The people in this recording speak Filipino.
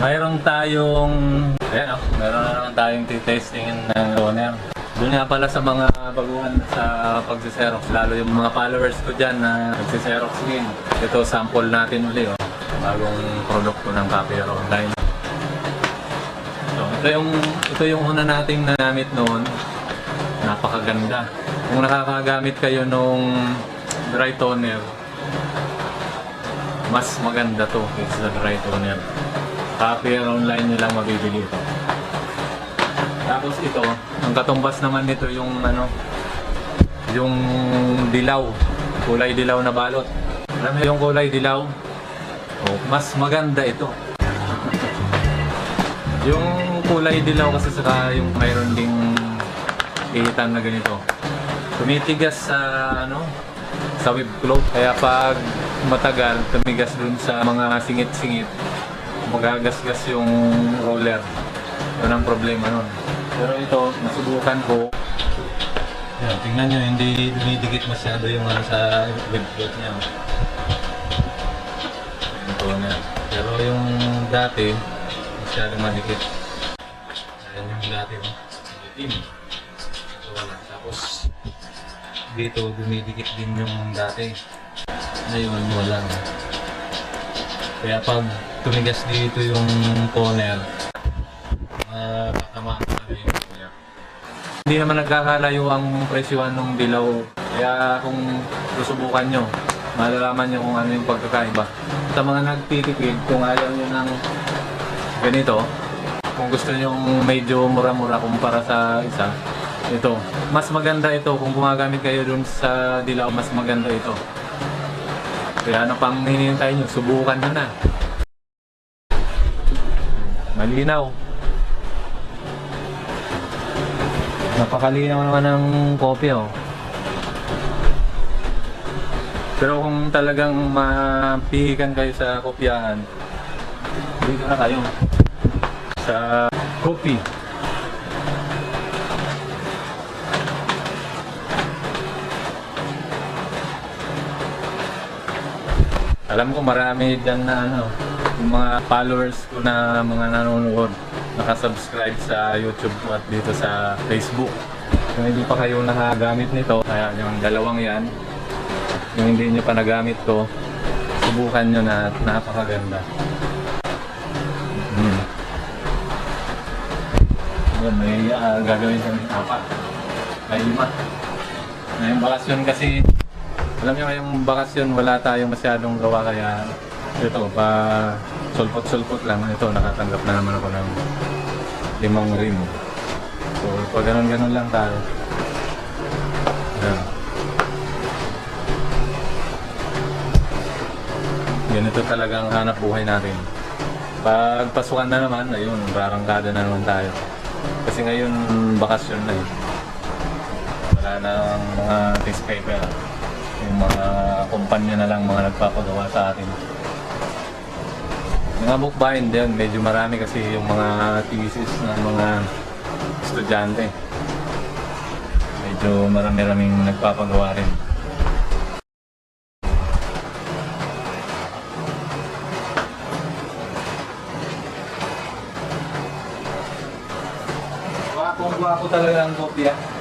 Mayroon tayong, ayan oh, meron na naman tayong titestingin ng toner. Doon nga pala sa mga baguhan sa pagsiserox, lalo yung mga followers ko dyan na nagsiserox din. Ito, sample natin uli oh. Bagong produkto ng Copier Online. So, ito yung, ito yung una nating namit noon. Napakaganda. Kung nakakagamit kayo nung dry toner, mas maganda to kaysa sa dry toner. Copier online lang mabibili ito. Tapos ito, ang katumbas naman nito yung ano, yung dilaw. Kulay dilaw na balot. Alam yung kulay dilaw? Oh, mas maganda ito. yung kulay dilaw kasi saka yung mayroon ding ihitan na ganito. Tumitigas sa ano, sa whip cloth. Kaya pag matagal, tumigas dun sa mga singit-singit, magagasgas yung roller. Yun ang problema nun. Pero ito, nasubukan ko. Yan, tingnan nyo, hindi dumidikit masyado yung ano sa whip cloth niya. Ito na. Pero yung dati, masyadong madikit. Ayan yung dati, oh. Itim. Ito wala. Tapos, dito dumidikit din yung dati. Ngayon, wala. Kaya pag tumigas dito yung toner, makakama ka na yung kanya. Hindi naman nagkakalayo ang presyuhan ng dilaw. Kaya kung susubukan nyo, malalaman nyo kung ano yung pagkakaiba. Sa mga nagtitipid, kung ayaw nyo ng ganito, kung gusto nyo medyo mura-mura kumpara sa isa, ito. Mas maganda ito kung gumagamit kayo dun sa dilaw, mas maganda ito. Kaya ano pang hinihintay nyo, subukan nyo na. Malinaw. Napakalinaw naman ng kopya oh. Pero kung talagang mapihikan kayo sa kopyahan, dito na kayo. Sa copy. Alam ko marami dyan na ano, yung mga followers ko na mga nanonood, nakasubscribe sa YouTube ko at dito sa Facebook. Kung hindi pa kayo nakagamit nito, kaya yung dalawang yan, yung hindi nyo pa nagamit to, subukan nyo na napakaganda. Hmm. Yan, may ah, gagawin kami apat. May lima. Ngayong bakasyon kasi, alam nyo ngayong bakasyon wala tayong masyadong gawa kaya ito pa sulpot-sulpot lang. Ito nakatanggap na naman ako ng limang rim. So pag ganun-ganun lang tayo. Yan. Ganito talagang hanap buhay natin. Pag pasukan na naman, ayun, rarangkada na naman tayo. Kasi ngayon, bakasyon na eh. Wala nang mga test paper. Yung mga kumpanya na lang mga nagpapagawa sa atin. Mga bookbind din, medyo marami kasi yung mga thesis ng mga estudyante. Medyo marami-raming nagpapagawa rin. Gwapong-gwapo talaga ang kopya.